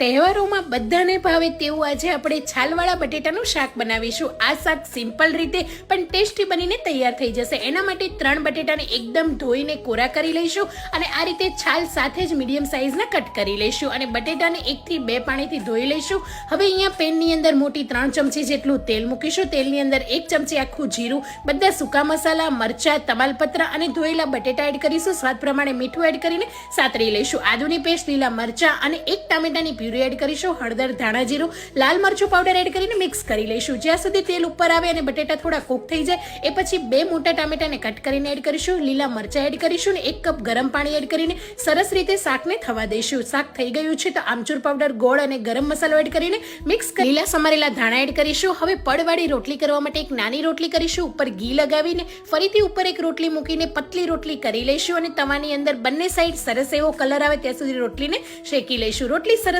તહેવારોમાં બધાને ભાવે તેવું આજે આપણે છાલવાળા બટેટાનું શાક બનાવીશું. આ શાક સિમ્પલ રીતે પણ ટેસ્ટી બનીને તૈયાર થઈ જશે. એના માટે ત્રણ બટેટાને એકદમ ધોઈને કોરા કરી લઈશું અને આ રીતે છાલ સાથે જ મીડિયમ સાઇઝના કટ કરી લઈશું અને બટેટાને એકથી બે પાણીથી ધોઈ લઈશું. હવે અહીંયા પેનની અંદર મોટી ત્રણ ચમચી જેટલું તેલ મૂકીશું. તેલની અંદર એક ચમચી આખું જીરું, બધા સૂકા મસાલા, મરચાં, તમાલપત્ર અને ધોયેલા બટેટા એડ કરીશું. સ્વાદ પ્રમાણે મીઠું એડ કરીને સાતરી લઈશું. આદુની પેસ્ટ, લીલા મરચાં અને એક ટામેટાની પ્યુરી એડ કરીશું, હળદર, ધાણા જીરું, લાલ મરચું પાવડર એડ કરીને મિક્સ કરી લઈશું. જ્યાં સુધી તેલ ઉપર આવે અને બટેટા થોડા કૂક થઈ જાય, એ પછી બે મોટા ટામેટાને કટ કરીને એડ કરીશું, લીલા મરચાં એડ કરીશું ને એક કપ ગરમ પાણી એડ કરીને સરસ રીતે શાકને થવા દઈશું. શાક થઈ ગયું છે તો આમચૂર પાવડર ગોળ અને ગરમ મસાલો એડ કરીને મિક્સ લીલા સમારેલા ધાણા એડ કરીશું. હવે પડવાળી રોટલી કરવા માટે એક નાની રોટલી કરીશું. ઉપર ઘી લગાવીને ફરીથી ઉપર એક રોટલી મૂકીને પતલી રોટલી કરી લઈશું અને તવાની અંદર બંને સાઈડ સરસ એવો કલર આવે ત્યાં સુધી રોટલીને શેકી લઈશું. રોટલી સરસ